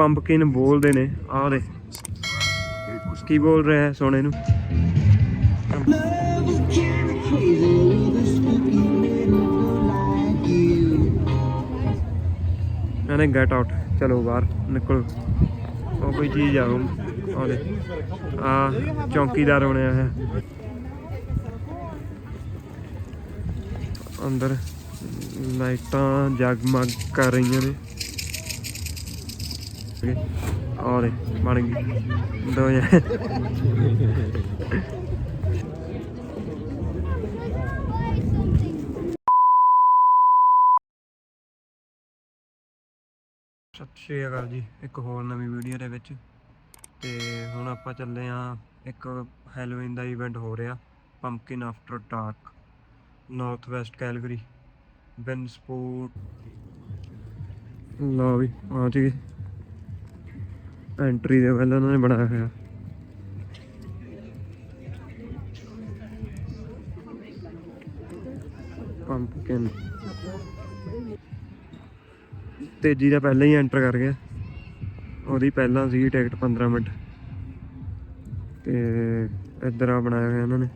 Pumpkin ਬੋਲਦੇ ਨੇ। ਆਹ ਦੇ ਕੀ ਬੋਲ ਰਿਹਾ ਹੈ ਸੋਨੇ ਨੂੰ? ਕਹਿੰਦੇ ਗੈਟ ਆਊਟ ਚਲੋ ਬਾਹਰ ਨਿਕਲੋ। ਉਹ ਕੋਈ ਚੀਜ਼ ਆ ਉਹ ਉਹਦੇ ਆ ਚੌਂਕੀਦਾਰ ਬਣਿਆ ਹੈ ਅੰਦਰ ਲਾਈਟਾਂ ਜਗਮਗ ਕਰ ਰਹੀਆਂ ਨੇ। ਔਰ ਬਣ ਗਈ। ਦੋ ਜਣੇ। ਸਤਿ ਸ਼੍ਰੀ ਅਕਾਲ ਜੀ, ਇੱਕ ਹੋਰ ਨਵੀਂ ਵੀਡੀਓ ਦੇ ਵਿੱਚ। ਤੇ ਹੁਣ ਆਪਾਂ ਚੱਲੇ ਆ, ਇੱਕ ਹੈਲੋਵੀਨ ਦਾ ਇਵੈਂਟ ਹੋ ਰਿਹਾ pumpkin after dark north west Calgary win sport ਲਓ ਵੀ ਪਹੁੰਚ ਗਏ ਐਂਟਰੀ ਦੇ ਪਹਿਲਾਂ ਉਹਨਾਂ ਨੇ ਬਣਾਇਆ ਹੋਇਆ। ਪੰਪਕਿਨ ਤੇਜੀ ਦਾ ਪਹਿਲਾਂ ਹੀ ਐਂਟਰ ਕਰ ਗਿਆ। ਉਹਦੀ ਪਹਿਲਾਂ ਸੀ ਟਿਕਟ 15 ਮਿੰਟ। ਤੇ ਇੱਧਰ ਆ ਬਣਾਇਆ ਹੋਇਆ ਇਹਨਾਂ ਨੇ।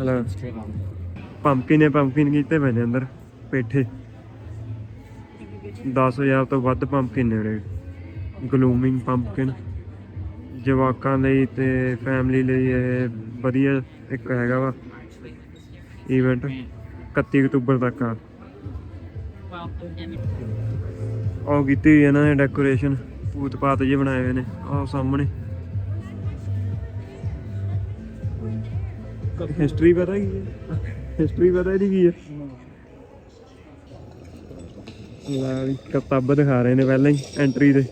ਹਲੋ ਪੰਪਕਿਨ ਨੇ ਪੰਪਕਿਨ ਕੀਤੇ ਪਏ ਨੇ ਅੰਦਰ, ਪੇਠੇ। 10000 ਤੋਂ ਵੱਧ ਪੰਪਕਿਨ ਨੇ ਉਰੇ। ਗਲੂਮਿੰਗ ਪੰਪਕਿਨ ਜਵਾਕਾਂ ਲਈ ਤੇ ਫੈਮਿਲੀ ਲਈ ਇਹ ਵਧੀਆ ਇੱਕ ਹੈਗਾ ਵਾ। ਇਵੈਂਟ 31 ਅਕਤੂਬਰ ਤੱਕ ਆ। ਉਹ ਕੀਤੀ ਹੋਈ ਇਹਨਾਂ ਨੇ ਡੈਕੋਰੇਸ਼ਨ ਭੂਤ ਪਾਤ ਜਿਹੇ ਬਣਾਏ ਹੋਏ ਨੇ। ਆਹ ਸਾਹਮਣੇ। ਹਿਸਟਰੀ ਪਤਾ ਕੀ ਹੈ? ਹਿਸਟਰੀ ਪਤਾ ਇਹਦੀ ਕੀ ਹੈ ਲੈ ਵੀ ਕਿਤਾਬ ਦਿਖਾ ਰਹੇ ਨੇ ਪਹਿਲਾਂ ਹੀ ਐਂਟਰੀ ਤੇ।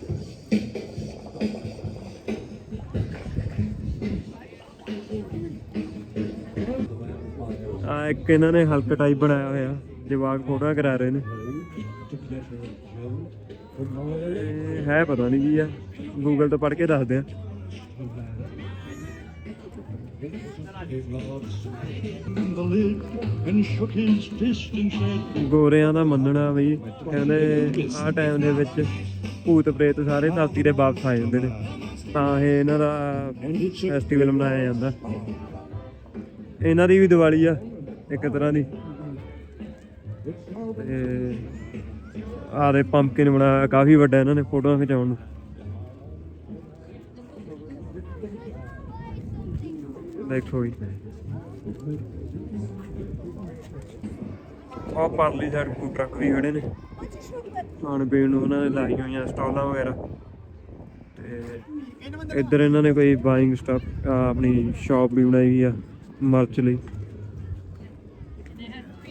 ਆ ਇੱਕ ਇਹਨਾਂ ਨੇ ਹਲਕ ਟਾਈਪ ਬਣਾਇਆ ਹੋਇਆ, ਜਵਾਕ ਫੋਟੋਆਂ ਕਰਾ ਰਹੇ ਨੇ। ਹੈ ਪਤਾ ਨਹੀਂ ਕੀ ਆ ਗੂਗਲ ਤੋਂ ਪੜ੍ਹ ਕੇ ਦੱਸਦੇ ਆ। ਗੋਰਿਆਂ ਦਾ ਮੰਨਣਾ ਵੀ ਕਹਿੰਦੇ ਆਹ ਟਾਈਮ ਦੇ ਵਿੱਚ ਭੂਤ ਪ੍ਰੇਤ ਸਾਰੇ ਧਰਤੀ ਦੇ ਵਾਪਸ ਆ ਜਾਂਦੇ ਨੇ। ਤਾਂ ਇਹ ਇਹਨਾਂ ਦਾ ਫੈਸਟੀਵਲ ਮਨਾਇਆ ਜਾਂਦਾ। ਇਹਨਾਂ ਦੀ ਵੀ ਦੀਵਾਲੀ ਆ, ਇੱਕ ਤਰ੍ਹਾਂ ਦੀ। ਤੇ ਆਹ ਦੇ ਪੰਪਕਿਨ ਬਣਾਇਆ ਕਾਫੀ ਵੱਡਾ ਇਹਨਾਂ ਨੇ ਫੋਟੋਆਂ ਖਿਚਾਉਣ ਨੂੰ। ਦੇਖੋ ਜੀ ਆਹ ਪਰਲੀ ਸਾਈਡ ਫੂਡ ਟਰੱਕ ਵੀ ਖੜੇ ਨੇ। ਖਾਣ ਪੀਣ ਨੂੰ ਉਹਨਾਂ ਨੇ ਲਾਈ ਹੋਈਆਂ, ਸਟਾਲਾਂ ਵਗੈਰਾ। ਤੇ ਇੱਧਰ ਇਹਨਾਂ ਨੇ ਕੋਈ ਬਾਇੰਗ ਸਟਾਫ ਆਪਣੀ ਸ਼ਾਪ ਵੀ ਬਣਾਈ ਹੋਈ ਆ, ਮਰਚ ਲਈ।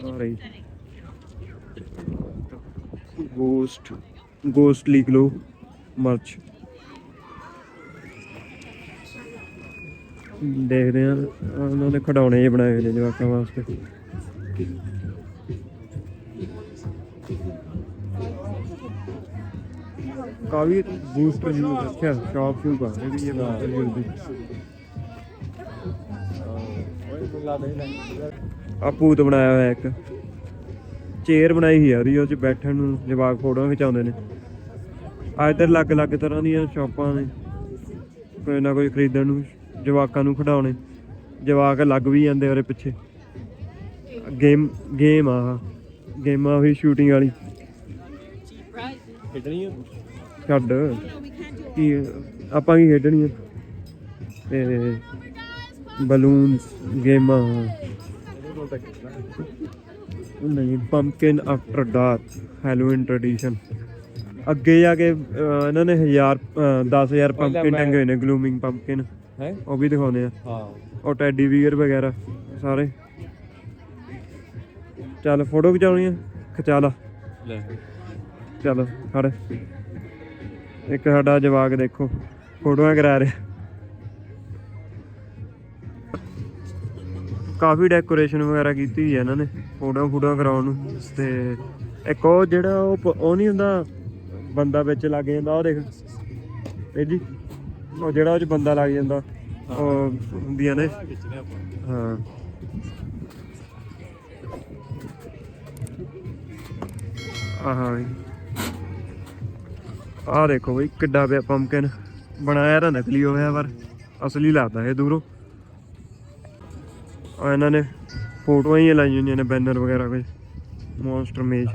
ਆ ਰਹੀ। ਗੋਸਟ ਗੋਸਟ ਲਿਖ ਲਓ, ਮਰਚ। ਦੇਖਦੇ ਆ ਉਹਨਾਂ ਨੇ ਖਡਾਉਣੇ ਜਿਹੇ ਬਣਾਏ ਹੋਏ ਨੇ ਜਵਾਕਾਂ ਵਾਸਤੇ। ਕਾਫੀ ਬੂਸਟਰ ਯੂਜ਼ ਅੱਛਾ ਸ਼ਾਪ ਸ਼ੂ ਕਰ ਰਹੇ ਵੀ ਇਹ ਬੂਸਟਰ ਯੂਜ਼ ਦੀ ਆ ਭੂਤ ਬਣਾਇਆ ਹੋਇਆ ਇੱਕ। ਚੇਅਰ ਬਣਾਈ ਹੋਈ ਆ ਉਹਦੀ ਉਹ ਚ ਬੈਠਣ ਨੂੰ ਜਵਾਕ ਫੋਟੋਆਂ ਖਿਚਾਉਂਦੇ ਨੇ। ਆ ਇੱਧਰ ਅਲੱਗ ਅਲੱਗ ਤਰ੍ਹਾਂ ਦੀਆਂ ਸ਼ਾਪਾਂ ਨੇ। ਕੋਈ ਨਾ ਕੋਈ ਖਰੀਦਣ ਨੂੰ ਜਵਾਕਾਂ ਨੂੰ ਖਿਡਾਉਣੇ। ਜਵਾਕ ਲੱਗ ਵੀ ਜਾਂਦੇ ਉਹਦੇ ਪਿੱਛੇ। ਗੇਮ ਗੇਮ ਆ ਗੇਮਾਂ ਵੀ ਸ਼ੂਟਿੰਗ ਵਾਲੀ। ਖੇਡਣੀ ਆ ਛੱਡ। ਕੀ ਆਪਾਂ ਕੀ ਖੇਡਣੀ ਆ ਤੇ ਬਲੂਨਸ ਗੇਮਾਂ। ਨਹੀਂ pumpkin after dark Halloween tradition ਅੱਗੇ ਜਾ ਕੇ ਇਹਨਾਂ ਨੇ 1000 10000 ਪੰਪਕਿਨ ਟੰਗੇ ਹੋਏ ਨੇ ਗਲੂਮਿੰਗ ਪੰਪਕਿਨ ਹੈ? ਉਹ ਵੀ ਦਿਖਾਉਂਦੇ ਆ। ਹਾਂ। ਉਹ ਟੈਡੀ ਵੀਅਰ ਵਗੈਰਾ ਸਾਰੇ। ਚੱਲ ਫੋਟੋ ਖਿਚਾਉਣੀ ਆ? ਖਿਚਾ ਲਾ। ਲੈ। ਚੱਲ ਫੜ ਇੱਕ ਸਾਡਾ ਜਵਾਕ ਦੇਖੋ ਫੋਟੋਆਂ ਕਰਾ ਰਿਹਾ। ਕਾਫੀ ਡੈਕੋਰੇਸ਼ਨ ਵਗੈਰਾ ਕੀਤੀ ਹੋਈ ਹੈ ਇਹਨਾਂ ਨੇ ਫੋਟੋਆਂ ਫੋਟੋਆਂ ਕਰਾਉਣ ਨੂੰ। ਤੇ ਇੱਕ ਉਹ ਜਿਹੜਾ ਉਹ ਉਹ ਨਹੀਂ ਹੁੰਦਾ ਬੰਦਾ ਵਿੱਚ ਲੱਗ ਜਾਂਦਾ ਉਹ ਦੇਖ। ਇਹ ਜੀ। ਉਹ ਜਿਹੜਾ ਉਹ ਚ ਬੰਦਾ ਲੱਗ ਜਾਂਦਾ ਉਹ ਹੁੰਦੀਆਂ ਨੇ। ਹਾਂ। ਆਹ ਆਹ ਦੇਖੋ ਬਈ ਕਿੱਡਾ ਪਿਆ ਪੰਪਕਿਨ ਬਣਾਇਆ ਤਾਂ ਨਕਲੀ ਹੋਇਆ ਪਰ ਅਸਲੀ ਲੱਗਦਾ ਇਹ ਦੂਰੋਂ। ਆ ਇਹਨਾਂ ਨੇ ਫੋਟੋਆਂ ਹੀ ਲਾਈਆਂ ਹੋਈਆਂ ਨੇ ਬੈਨਰ ਵਗੈਰਾ ਕੁਝ ਮੌਨਸਟਰ ਮੇਜ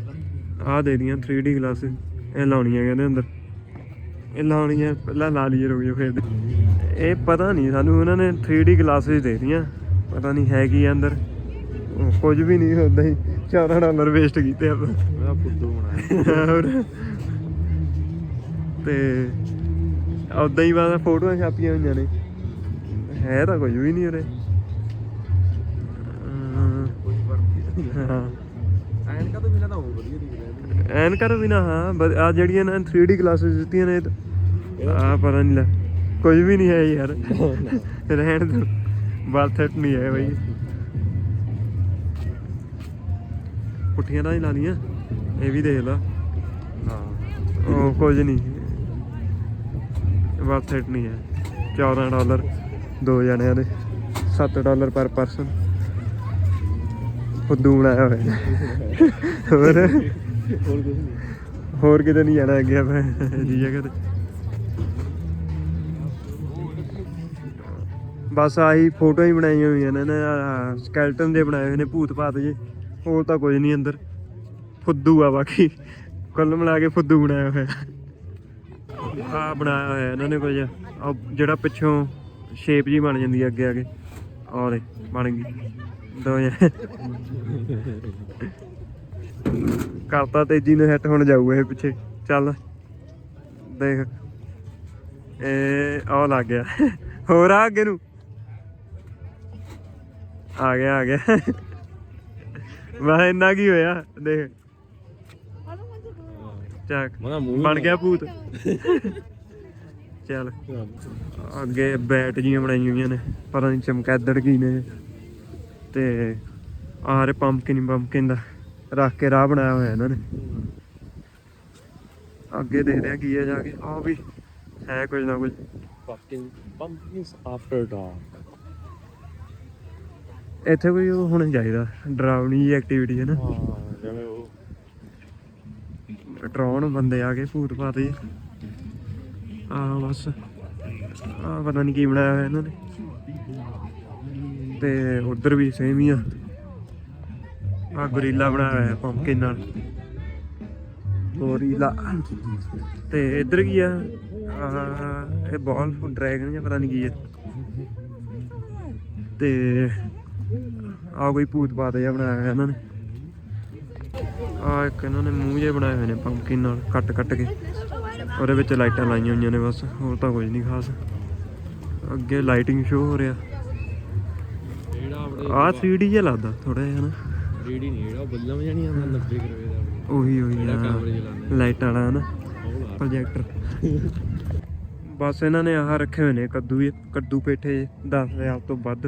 ਆਹ ਦੇ ਦੀਆਂ 3D ਗਲਾਸਿਸ ਇਹ ਲਾਉਣੀਆਂ ਕਹਿੰਦੇ ਅੰਦਰ। ਇਹ ਲਾਉਣੀਆਂ ਪਹਿਲਾਂ ਲਾ ਲਈਏ ਜਾਓ ਫਿਰ ਇਹ ਪਤਾ ਨਹੀਂ ਸਾਨੂੰ ਉਹਨਾਂ ਨੇ 3D ਗਲਾਸਿਸ ਦੇ ਦੀਆਂ ਪਤਾ ਨਹੀਂ ਹੈ ਕੀ ਅੰਦਰ। ਕੁਝ ਵੀ ਨਹੀਂ ਹੁੰਦਾ ਹੀ 14 ਡਾਲਰ ਵੇਸਟ ਕੀਤੇ ਆਪਾਂ। ਫੁੱਦੂ ਬਣਾਇਆ ਤੇ ਉਦਾਂ ਹੀ ਬਾਅਦ ਫੋਟੋਆਂ ਛਾਪੀਆਂ ਹੋਈਆਂ ਨੇ। ਹੈ ਤਾਂ ਕੁਝ ਵੀ ਨਹੀਂ ਉਰੇ। ਕੋਈ ਨਹੀਂ। ਹਾਂ। ਐਨਕਾ ਤੋਂ ਬਿਨਾਂ ਤਾਂ ਹੋਰ ਵਧੀਆ ਦਿਖ ਰਿਹਾ ਇਹਦੇ। ਐਨ ਕਰ ਵੀ ਨਾ ਹਾਂ ਆ ਜਿਹੜੀਆਂ ਨਾ 3D ਕਲਾਸਿਸ ਦਿੱਤੀਆਂ ਨੇ ਆ ਪਤਾ ਨਹੀਂ ਲੈ, ਕੁਝ ਵੀ ਨਹੀਂ ਹੈ ਯਾਰ। ਰਹਿਣ ਦੋ ਇਟ ਨਹੀਂ ਹੈ ਬਈ। ਪੁੱਠੀਆਂ ਤਾਂ ਹੀ ਲਾ ਲੀਆਂ ਇਹ ਵੀ ਦੇਖ ਲਾ। ਹਾਂ, ਉਹ ਕੁਝ ਨਹੀਂ। ਬਾਤ ਨਹੀਂ ਹੈ 14 ਡਾਲਰ, ਦੋ ਜਣਿਆਂ ਦੇ 7 ਡਾਲਰ ਪਰ ਪਰਸਨ ਫੁੱਦੂ ਬਣਾਇਆ ਹੋਇਆ। ਹੋਰ? ਹੋਰ ਕੁਝ ਨਹੀਂ ਹੋਰ ਕਿਤੇ ਨਹੀਂ ਜਾਣਾ ਅੱਗੇ ਮੈਂ ਜੀ ਜਗ੍ਹਾ ਤੇ। ਬਸ ਆਹੀ ਫੋਟੋ ਹੀ ਬਣਾਈਆਂ ਹੋਈਆਂ ਨੇ ਨਾ ਸਕੈਲਟਨ ਦੇ ਬਣਾਏ ਹੋਏ ਨੇ ਭੂਤ ਭਾਤ ਜੇ ਹੋਰ ਤਾਂ ਕੁਝ ਨਹੀਂ ਅੰਦਰ। ਫੁੱਦੂ ਆ ਬਾਕੀ ਕੁੱਲ ਮਿਲਾ ਕੇ ਫੁੱਦੂ ਬਣਾਇਆ ਹੋਇਆ। ਆ ਬਣਾਇਆ ਹੋਇਆ ਇਹਨਾਂ ਨੇ ਕੁਝ ਜਿਹੜਾ ਪਿੱਛੋਂ ਸ਼ੇਪ ਜੀ ਬਣ ਜਾਂਦੀ ਹੈ ਅੱਗੇ ਆ ਦੇ ਬਣ ਗਈ ਦੋ ਜਣੇ ਕਰਤਾ ਤੇਜੀ ਨੂੰ ਹਿੱਟ ਹੁਣ ਜਾਊ ਇਹ ਪਿੱਛੇ ਚੱਲ ਦੇਖ ਇਹ ਆ ਲੱਗ ਗਿਆ ਹੋਰ ਆ ਅੱਗੇ ਨੂੰ ਆ ਗਿਆ ਆ ਗਿਆ ਮੈਂ ਇੰਨਾ ਕੀ ਹੋਇਆ ਦੇਖ ਚੱਕ ਬਣ ਗਿਆ ਭੂਤ ਚੱਲ ਅੱਗੇ ਬੈਟ ਜੀਆਂ ਬਣਾਈਆਂ ਹੋਈਆਂ ਨੇ ਪਤਾ ਨਹੀਂ ਚਮਕੈਦੜ ਕੀ ਨੇ। ਤੇ ਆਰੇ ਪੰਪਕਿਨ ਪੰਪਕਿਨ ਦਾ ਰੱਖ ਕੇ ਰਾਹ ਬਣਾਇਆ ਹੋਇਆ ਇਹਨਾਂ ਨੇ। ਅੱਗੇ ਦੇਖਦੇ ਆ ਕੀ ਹੈ ਜਾ ਕੇ ਆ ਵੀ ਹੈ ਕੁਝ ਨਾ ਕੁਝ। ਫਕਿੰਗ ਪੰਪਕਿਨਸ ਆਫਟਰ ਡਾਰਕ ਇੱਥੇ ਕੋਈ ਹੋਣਾ ਚਾਹੀਦਾ ਡਰਾਵਣੀ ਜੀ ਐਕਟੀਵਿਟੀ ਹੈ ਨਾ। ਹਾਂ ਜਿਵੇਂ ਉਹ ਡਰਾਉਣ ਬੰਦੇ ਆ ਗਏ ਭੂਤ ਭਾਤ ਆ ਬਸ। ਆ ਪਤਾ ਨਹੀਂ ਕੀ ਬਣਾਇਆ ਹੋਇਆ ਇਹਨਾਂ ਨੇ। ਤੇ ਉਧਰ ਵੀ ਸੇਮ ਹੀ ਆ। ਆ ਗੋਰੀਲਾ ਬਣਾਇਆ ਹੋਇਆ ਪੰਪਕਿਨ ਨਾਲ। ਗੋਰੀਲਾ ਤੇ ਇੱਧਰ ਕੀ ਆ? ਆਹ, ਇਹ ਬਾਲ ਡਰੈਗਨ ਜਾਂ ਪਤਾ ਨਹੀਂ ਕੀ ਹੈ ਤੇ ਆ ਕੋਈ ਭੂਤ ਬਾਤ ਜਿਹਾ ਬਣਾਇਆ ਹੋਇਆ ਇਹਨਾਂ ਨੇ। ਆ ਇੱਕ ਇਹਨਾਂ ਨੇ ਮੂੰਹ ਜੇ ਬਣਾਏ ਹੋਏ ਨੇ ਪੰਪਕਿਨ ਨਾਲ ਕੱਟ ਕੱਟ ਕੇ। ਉਹਦੇ ਵਿੱਚ ਲਾਈਟਾਂ ਲਾਈਆਂ ਹੋਈਆਂ ਨੇ ਬਸ ਹੋਰ ਤਾਂ ਕੁਝ ਨਹੀਂ ਖਾਸ। ਅੱਗੇ ਲਾਈਟਿੰਗ ਸ਼ੋ ਹੋ ਰਿਹਾ। ਆ 3D ਜਿਹਾ ਲੱਗਦਾ ਥੋੜਾ ਜਿਹਾ ਨਾ ਰੇਡੀ ਨਹੀਂ ਜਿਹੜਾ ਬੱਲਮ ਜਾਨੀ ਆਉਂਦਾ 90 ਰੁਪਏ ਦਾ। ਉਹੀ ਉਹੀ ਜਿਹੜਾ ਹਾਂ। ਕੈਮਰੇ ਚ ਲਾਈਟਾਂ ਵਾਲਾ ਨਾ ਉਹ ਲਾ ਪ੍ਰੋਜੈਕਟਰ ਬਸ ਇਹਨਾਂ ਨੇ ਆਹ ਰੱਖੇ ਹੋਏ ਨੇ ਕੱਦੂ ਕੱਦੂ ਪੇਠੇ 10000 ਤੋਂ ਵੱਧ।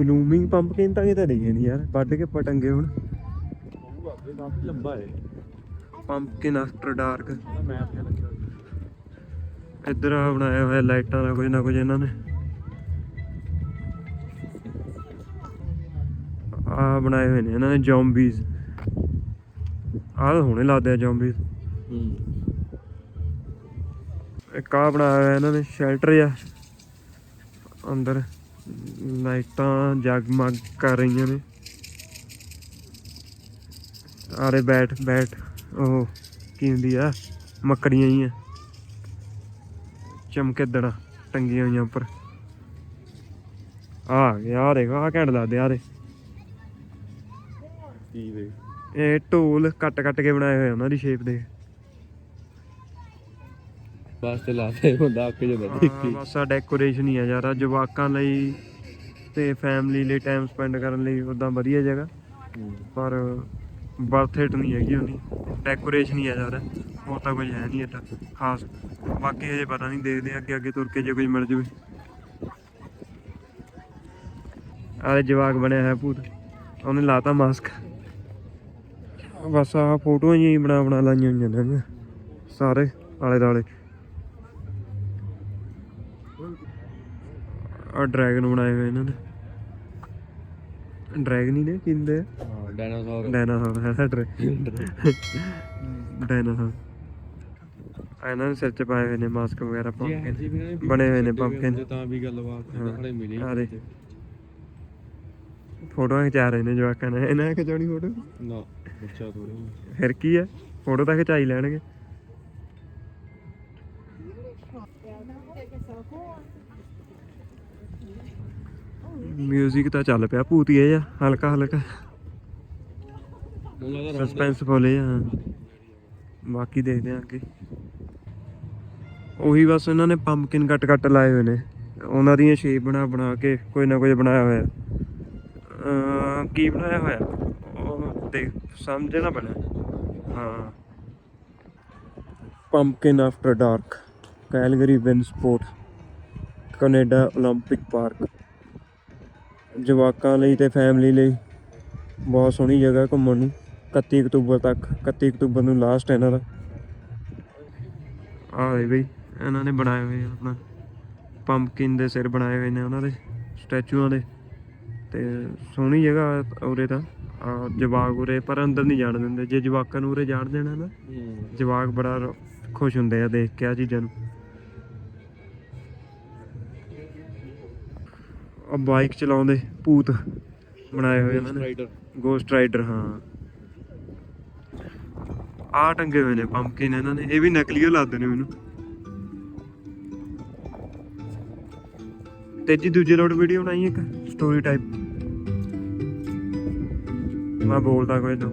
ਗਲੂਮਿੰਗ ਪੰਪਕਿਨ ਤਾਂ ਕਿਤੇ ਨਹੀਂ ਨਹੀਂ ਯਾਰ ਵੱਢ ਕੇ ਪਟੰਗੇ ਹੁਣ। ਉਹ ਅੱਗੇ ਕਾਫੀ ਲੰਬਾ ਹੈ। Pumpkin after dark. ਇੱਧਰ ਆ ਬਣਾਇਆ ਹੋਇਆ ਲਾਈਟਾਂ ਦਾ ਕੁਝ ਨਾ ਕੁਝ ਇਹਨਾਂ ਨੇ। ਆ ਬਣਾਏ ਹੋਏ ਨੇ ਇਹਨਾਂ ਨੇ ਜ਼ੋਂਬੀਜ਼ ਆਹ ਹੁਣੇ ਲਾਦੇ ਆ ਜ਼ੋਂਬੀਜ਼ ਇੱਕ ਆ ਬਣਾਇਆ ਹੋਇਆ ਇਹਨਾਂ ਨੇ ਸ਼ੈਲਟਰ ਆ ਅੰਦਰ ਲਾਈਟਾਂ ਜਗਮਗ ਕਰ ਰਹੀਆਂ ਨੇ। ਆਰੇ ਬੈਠ ਬੈਠ। ਉਹ ਕੀ ਹੁੰਦੀ ਆ? ਮੱਕੜੀਆਂ ਹੀ ਆ। ਚਮਕਦੜਾ ਟੰਗੀਆਂ ਹੋਈਆਂ ਉੱਪਰ। ਆ ਆ ਦੇਖ ਆ ਘੈਂਟ ਲੱਗਦੇ ਆ ਦੇ। ਕੀ ਦੇ ਇਹ ਢੋਲ ਕੱਟ ਕੱਟ ਕੇ ਬਣਾਏ ਹੋਏ ਆ ਉਹਨਾਂ ਦੀ ਸ਼ੇਪ ਦੇ। ਬਸ ਤੇ ਲਾਤੇ ਹੁੰਦਾ ਅੱਕ ਜਾਂਦਾ ਦੇਖ। ਬਸ ਆ ਡੈਕੋਰੇਸ਼ਨ ਹੀ ਆ ਯਾਰ ਜਵਾਕਾਂ ਲਈ ਤੇ ਫੈਮਿਲੀ ਲਈ ਟਾਈਮ ਸਪੈਂਡ ਕਰਨ ਲਈ ਉਦਾਂ ਵਧੀਆ ਜਗ੍ਹਾ। ਪਰ ਬਰਥ ਹਿੱਟ ਨਹੀਂ ਹੈਗੀ ਉਹਦੀ। ਡੈਕੋਰੇਸ਼ਨ ਹੀ ਆ ਯਾਰ, ਹੋਰ ਤਾਂ ਕੁਝ ਹੈ ਨਹੀਂ ਏਦਾਂ ਖਾਸ। ਬਾਕੀ ਹਜੇ ਪਤਾ ਨਹੀਂ, ਦੇਖਦੇ ਅੱਗੇ ਅੱਗੇ ਤੁਰ ਕੇ ਜੇ ਕੁਝ ਮਿਲ ਜਵੇ। ਆਲੇ ਜਵਾਕ ਬਣਿਆ ਹੈ ਭੂਤ, ਉਹਨੇ ਲਾਤਾ ਮਾਸਕ ਬਸ ਆ ਫੋਟੋਆਂ ਹੀ ਬਣਾ ਬਣਾ ਲਾਈਆਂ ਹੋਈਆਂ ਨੇ ਸਾਰੇ ਆਲੇ ਦਾਲੇ ਆ ਡਰੈਗਨ ਬਣਾਏ ਹੋਏ ਇਹਨਾਂ ਨੇ ਡਰੈਗਨ ਹੀ ਨੇ ਕਿੰਦੇ ਹਾਂ ਡਾਇਨਾਸੌਰ। ਡਾਇਨਾਸੌਰ ਹੈ ਡਾਇਨਾਸੌਰ। ਇਹਨਾਂ ਨੇ ਸਿਰ ਚ ਪਾਏ ਹੋਏ ਨੇ ਮਾਸਕ ਵਗੈਰਾ ਪਾ ਕੇ ਬਣੇ ਹੋਏ ਨੇ pumpkin। ਤਾਂ ਵੀ ਗੱਲਬਾਤ। ਨਾਲੇ ਮਿਲੀ। ਦੇ। ਫੋਟੋਆਂ ਖਿਚਾ ਰਹੇ ਨੇ ਜਵਾਕਾਂ ਨੇ। ਇਹਨਾਂ ਖਿਚਾਉਣੀ ਫੋਟੋ? ਨਾ ਬੱਚਾ ਥੋੜੀ ਫਿਰ ਕੀ ਹੈ ਫੋਟੋ ਤਾਂ ਖਿਚਾਈ ਲੈਣਗੇ। ਮਿਊਜ਼ਿਕ ਤਾਂ ਚੱਲ ਪਿਆ ਭੂਤੀਏ ਜਾ ਹਲਕਾ ਹਲਕਾ ਮੈਨੂੰ ਲੱਗਦਾ ਸਸਪੈਂਸ ਫੋਲੇ ਆ ਬਾਕੀ ਦੇਖਦੇ ਆ ਅੱਗੇ ਉਹੀ ਬਸ ਇਹਨਾਂ ਨੇ ਪੰਪਕਿਨ ਕੱਟ ਕੱਟ ਲਾਏ ਹੋਏ ਨੇ ਉਹਨਾਂ ਦੀਆਂ ਸ਼ੇਪ ਬਣਾ ਬਣਾ ਕੇ ਕੋਈ ਨਾ ਕੋਈ ਬਣਾਇਆ ਹੋਇਆ ਅਹ ਕੀ ਬਣਾਇਆ ਹੋਇਆ ਉਹ ਦੇਖ ਸਮਝ ਨਾ ਬਣਿਆ ਹਾਂ pumpkin after dark Calgary WinSport Canada 올림픽 park ਜਵਾਕਾਂ ਲਈ ਤੇ ਫੈਮਿਲੀ ਲਈ ਬਹੁਤ ਸੋਹਣੀ ਜਗ੍ਹਾ ਘੁੰਮਣ ਨੂੰ 31 ਅਕਤੂਬਰ ਤੱਕ 31 ਅਕਤੂਬਰ ਨੂੰ ਲਾਸਟ ਹੈ ਇਹਨਾਂ ਦਾ। ਆਹ ਵੇ ਬਈ ਇਹਨਾਂ ਨੇ ਬਣਾਏ ਹੋਏ ਆਪਣਾ ਪੰਪਕਿਨ ਦੇ ਸਿਰ ਬਣਾਏ ਹੋਏ ਨੇ ਉਹਨਾਂ ਦੇ ਸਟੈਚੂਆਂ ਦੇ। ਤੇ ਸੋਹਣੀ ਜਗ੍ਹਾ ਉਰੇ ਤਾਂ ਜਵਾਕ ਉਰੇ ਪਰ ਅੰਦਰ ਨਹੀਂ ਜਾਣ ਦਿੰਦੇ। ਜੇ ਜਵਾਕਾਂ ਨੂੰ ਉਰੇ ਜਾਣ ਦੇਣਾ ਨਾ ਜਵਾਕ ਬੜਾ ਖੁਸ਼ ਹੁੰਦੇ ਆ ਦੇਖ ਕੇ ਆ ਚੀਜ਼ਾਂ ਨੂੰ। ਬਾਈਕ ਚਲਾਉਂਦੇ ਭੂਤ ਬਣਾਏ ਹੋਏ ਇਹਨਾਂ ਨੇ। ਗੋਸਟ ਰਾਈਡਰ ਹਾਂ। ਆ ਟੰਗੇ ਹੋਏ ਨੇ ਪੰਪਕਿਨ ਇਹਨਾਂ ਨੇ ਇਹ ਵੀ ਨਕਲੀ ਲੱਗਦੇ ਨੇ ਮੈਨੂੰ। ਤੇ ਜੀ ਦੂਜੀ ਲੋਡ ਵੀਡੀਓ ਬਣਾਈ ਇੱਕ ਸਟੋਰੀ ਟਾਈਪ ਮੈਂ ਬੋਲਦਾ ਕੋਈ ਨਾ।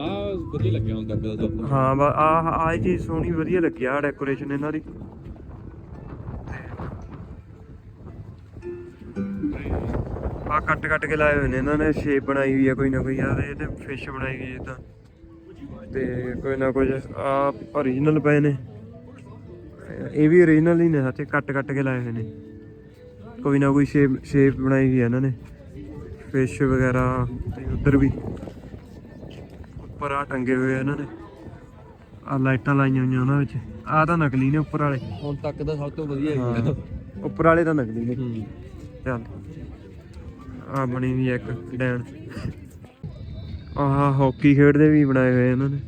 ਆ ਵਧੀਆ ਲੱਗਿਆ ਹੁੰਦਾ ਹਾਂ ਬਾ ਆ ਆ ਇਹ ਚੀਜ਼ ਸੋਹਣੀ ਵਧੀਆ ਲੱਗੀ ਆ ਡੈਕੋਰੇਸ਼ਨ ਇਹਨਾਂ ਦੀ। ਆ ਕੱਟ ਕੱਟ ਕੇ ਲਾਏ ਹੋਏ ਨੇ ਇਹਨਾਂ ਨੇ ਸ਼ੇਪ ਬਣਾਈ ਹੋਈ ਆ ਕੋਈ ਨਾ ਕੋਈ ਆ ਇਹ ਤੇ ਫਿਸ਼ ਬਣਾਈ ਗਈ ਤਾਂ। ਤੇ ਕੋਈ ਨਾ ਕੁਝ ਆ origignal ਪਏ ਨੇ। ਇਹ ਵੀ origignal ਹੀ ਨੇ ਸੱਚ ਕੱਟ ਕੱਟ ਕੇ ਲਾਏ ਹੋਏ ਨੇ। ਕੋਈ ਨਾ ਕੋਈ ਸ਼ੇਪ ਸ਼ੇਪ ਬਣਾਈ ਹੋਈ ਆ ਇਹਨਾਂ ਨੇ। ਫਿਸ਼ ਵਗੈਰਾ ਤੇ ਉਧਰ ਵੀ। ਉੱਪਰ ਆ ਟੰਗੇ ਹੋਏ ਇਹਨਾਂ ਨੇ। ਆ ਲਾਈਟਾਂ ਲਾਈਆਂ ਹੋਈਆਂ ਉਹਨਾਂ ਵਿੱਚ। ਆ ਤਾਂ ਨਕਲੀ ਨੇ ਉੱਪਰ ਵਾਲੇ। ਹੁਣ ਤੱਕ ਦਾ ਸਭ ਤੋਂ ਵਧੀਆ ਹਾਂ। ਉੱਪਰ ਵਾਲੇ ਤਾਂ ਨਕਲੀ ਨੇ। ਹੂੰ। ਚੱਲ। ਆ ਬਣੀ ਵੀ ਇੱਕ ਡੈਣ। ਆਹ ਹਾਕੀ ਖੇਡਦੇ ਵੀ ਬਣਾਏ ਹੋਏ ਇਹਨਾਂ ਨੇ।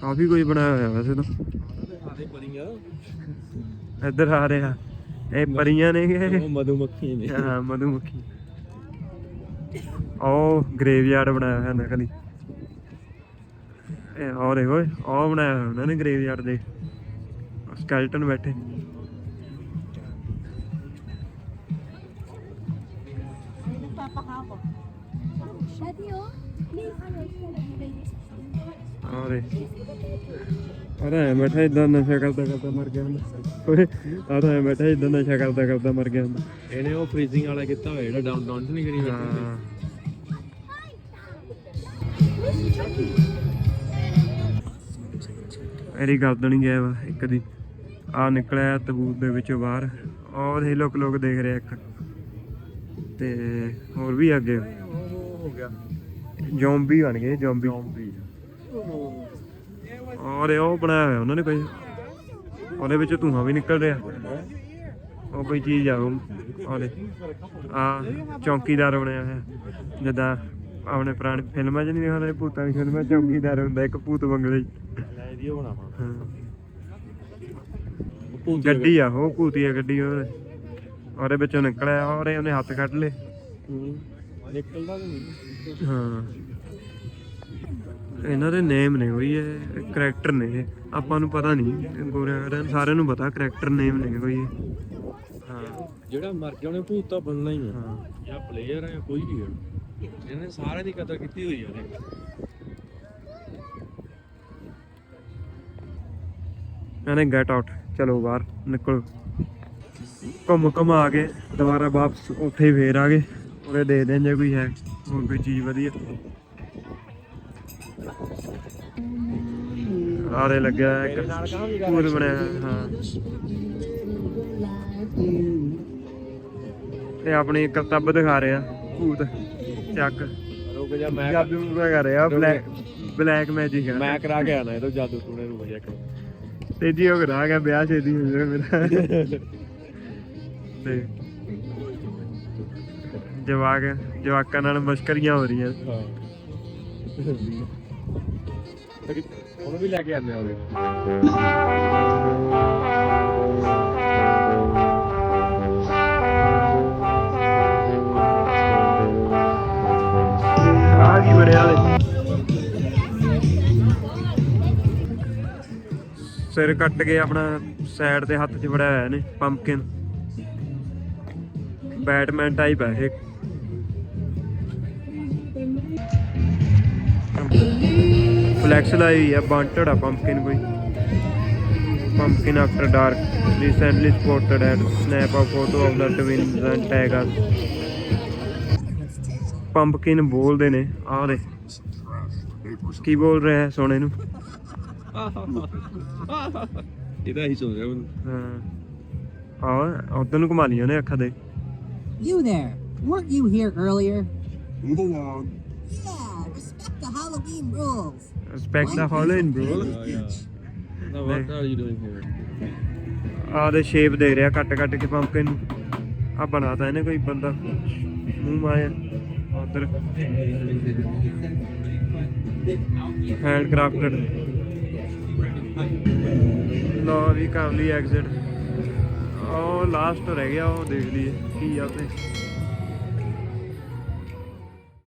ਕਾਫੀ ਕੁਝ ਬਣਾਇਆ ਹੋਇਆ ਵੈਸੇ ਤਾਂ। ਇੱਧਰ ਆ ਰਿਹਾ। ਇਹ ਪਰੀਆਂ ਨੇ ਗੇ। ਉਹ ਮਧੂਮੱਖੀ ਨੇ। ਹਾਂ ਮਧੂਮੱਖੀ। ਉਹ ਗ੍ਰੇਵਯਾਰਡ ਬਣਾਇਆ ਹੋਇਆ ਨਕਲੀ। ਇਹ ਔਰੇ ਓਏ ਉਹ ਬਣਾਇਆ ਹੋਇਆ ਉਹਨਾਂ ਨੇ ਗ੍ਰੇਵਯਾਰਡ ਦੇ। ਸਕੈਲਟਨ ਬੈਠੇ। ਔਰੇ ਅਰੇ ਐਂ ਬੈਠਾ ਇਦਾਂ ਨਸ਼ਾ ਕਰਦਾ ਕਰਦਾ ਮਰ ਗਿਆ ਹੁੰਦਾ। ਓਏ ਆ ਤਾਂ ਐਂ ਬੈਠਾ ਇਦਾਂ ਨਸ਼ਾ ਕਰਦਾ ਕਰਦਾ ਮਰ ਗਿਆ ਹੁੰਦਾ। ਇਹਨੇ ਉਹ ਫ੍ਰੀਜ਼ਿੰਗ ਵਾਲਾ ਕੀਤਾ ਹੋਇਆ ਜਿਹੜਾ ਡਾਊਨ ਡਾਊਨ ਨਹੀਂ ਕਰੀ ਬੈਠੀ ਹਾਂ ਇਹਦੀ ਗਰਦਨ ਹੀ ਗਿਆ ਵਾ ਇੱਕ ਦੀ ਆ ਨਿਕਲਿਆ ਤਬੂਤ ਦੇ ਵਿੱਚੋਂ ਬਾਹਰ। ਔਰ ਇਹ ਲੋਕ ਲੋਕ ਦੇਖ ਰਿਹਾ ਇੱਕ। ਤੇ ਹੋਰ ਵੀ ਅੱਗੇ। ਹੋ ਗਿਆ। ਜ਼ੋਂਬੀ ਬਣ ਗਏ ਜ਼ੋਂਬੀ। ਜ਼ੋਂਬੀ। ਔਰ ਇਹ ਉਹ ਬਣਾਇਆ ਹੋਇਆ ਉਹਨਾਂ ਨੇ ਕੋਈ। ਉਹਦੇ ਵਿੱਚ ਧੂਆਂ ਵੀ ਨਿਕਲ ਰਿਹਾ। ਉਹ ਕੋਈ ਚੀਜ਼ ਆ ਉਹ ਉਹਦੇ। ਆ ਚੌਕੀਦਾਰ ਬਣਿਆ ਹੋਇਆ। ਜਦਾਂ ਆਪਣੇ ਪੁਰਾਣੇ ਫਿਲਮਾਂ 'ਚ ਨਹੀਂ ਦਿਖਾਉਂਦੇ ਭੂਤਾਂ ਦੀ ਫਿਲਮਾਂ ਚੌਕੀਦਾਰ ਹੁੰਦਾ ਇੱਕ ਭੂਤ ਬੰਗਲੇ ਲੈ ਇਹਦੀ ਉਹ ਬਣਾਵਾਂ। ਗੱਡੀ ਆ ਉਹ ਭੂਤੀ ਆ ਗੱਡੀ ਉਹਦੇ। ਉਹਦੇ ਵਿੱਚੋਂ ਨਿਕਲਿਆ ਔਰ ਇਹ ਉਹਨੇ ਹੱਥ ਕੱਢ ਲਏ। ਨਿਕਲਦਾ ਨਹੀਂ। ਹਾਂ। ਇਹਨਾਂ ਦੇ ਨੇਮ ਨੇ ਕੋਈ ਇਹ ਕਰੈਕਟਰ ਨੇ ਇਹ। ਆਪਾਂ ਨੂੰ ਪਤਾ ਨਹੀਂ ਗੋਰਿਆਂ ਸਾਰਿਆਂ ਨੂੰ ਪਤਾ ਕਰੈਕਟਰ ਨੇਮ ਨੇ ਕੋਈ ਇਹ। ਹਾਂ। ਜਿਹੜਾ ਮਰ ਗਿਆ ਉਹਨੇ ਭੂਤ ਤਾਂ ਬਣਨਾ ਹੀ ਆ। ਹਾਂ। ਜਾਂ ਪਲੇਅਰ ਹੈ ਜਾਂ ਕੋਈ ਵੀ ਹੈ ਇਹਨੇ ਸਾਰਿਆਂ ਦੀ ਕਦਰ ਕੀਤੀ ਹੋਈ ਆ ਉਹਨੇ ਕਹਿੰਦੇ ਗੈਟ ਆਊਟ ਚਲੋ ਬਾਹਰ ਨਿਕਲੋ। ਘੁੰਮ ਘੁੰਮ ਆ ਕੇ ਦੁਬਾਰਾ ਵਾਪਸ ਉੱਥੇ ਹੀ ਫੇਰ ਆ ਗਏ। ਉਹਦੇ ਦੇ ਦੇਣ ਜੇ ਕੋਈ ਹੈ ਹੋਰ ਕੋਈ ਚੀਜ਼ ਵਧੀਆ। ਆਰੇ ਲੱਗਿਆ ਇੱਕ ਪੂਰ ਬਣਿਆ ਹਾਂ। ਇਹ ਆਪਣੀ ਕਰਤੱਬ ਦਿਖਾ ਰਿਹਾ ਭੂਤ ਚੱਕ। ਰੁਕ ਜਾ ਮੈਂ ਜਾਦੂ ਪੂਰਾ ਕਰ ਰਿਹਾ ਬਲੈਕ ਬਲੈਕ ਮੈਜਿਕ ਹੈ ਮੈਂ ਕਰਾ ਕੇ ਆਣਾ ਇਹ ਤੋਂ ਜਾਦੂ ਟੂਣੇ ਨੂੰ ਵਜਾ ਕੇ। ਤੇਜੀ ਹੋ ਗਿਆ ਗਿਆ ਵਿਆਹ ਛੇਤੀ ਹੋ ਜਾਵੇ ਮੇਰਾ। ਤੇ ਜਵਾਕ ਜਵਾਕਾਂ ਨਾਲ ਮਸ਼ਕਰੀਆਂ ਹੋ ਰਹੀਆਂ। ਹਾਂ। ਹੁਣ ਵੀ ਲੈ ਕੇ ਆਉਂਦੇ ਆ ਕੀ ਸਿਰ ਕੱਟ ਕੇ ਆਪਣਾ ਸਾਈਡ ਤੇ ਹੱਥ 'ਚ ਫੜਿਆ ਹੋਇਆ ਨੇ ਪੰਪਕਿਨ ਬੈਟਮੈਨ ਟਾਈਪ ਹੈ ਇਹ। ਫਲੈਕਸ ਲਾਈ ਹੋਈ ਆ ਬਾਂਟਡ ਆ ਪੰਪਕਿਨ ਕੋਈ pumpkin after dark recently spotted and snap a photo of the twins and tag us pumpkin ਬੋਲਦੇ ਨੇ ਆਹ ਦੇ ਕੀ ਬੋਲ ਰਿਹਾ ਹੈ ਸੋਨੇ ਨੂੰ ਇਹਦਾ ਹੀ ਸੋਚ ਰਿਹਾ ਹਾਂ ਆਹ ਉਧਰ ਨੂੰ ਘੁਮਾ ਲਈਆਂ ਨੇ ਅੱਖਾਂ ਦੇ You there. Weren't you here earlier? Move along. Yeah, respect the Halloween rules. The Holland bro Now what are you doing here? ਆਹ ਦੇ ਸ਼ੇਪ ਦੇ ਰਿਹਾ ਕੱਟ ਕੱਟ ਕੇ ਪੰਪਕਿਨ ਨੂੰ ਆ ਬਣਾਤਾ ਇਹਨੇ ਕੋਈ ਬੰਦਾ। ਮੂੰਹ ਮਾਇਆ ਉਧਰ। ਹੈਂਡ ਕਰਾਫਟਡ ਲੋ ਵੀ ਕਰ ਲਈ ਐਗਜ਼ਿਟ ਉਹ ਲਾਸਟ ਰਹਿ ਗਿਆ ਉਹ ਦੇਖ ਲਈਏ। ਕੀ ਆ ਤੇ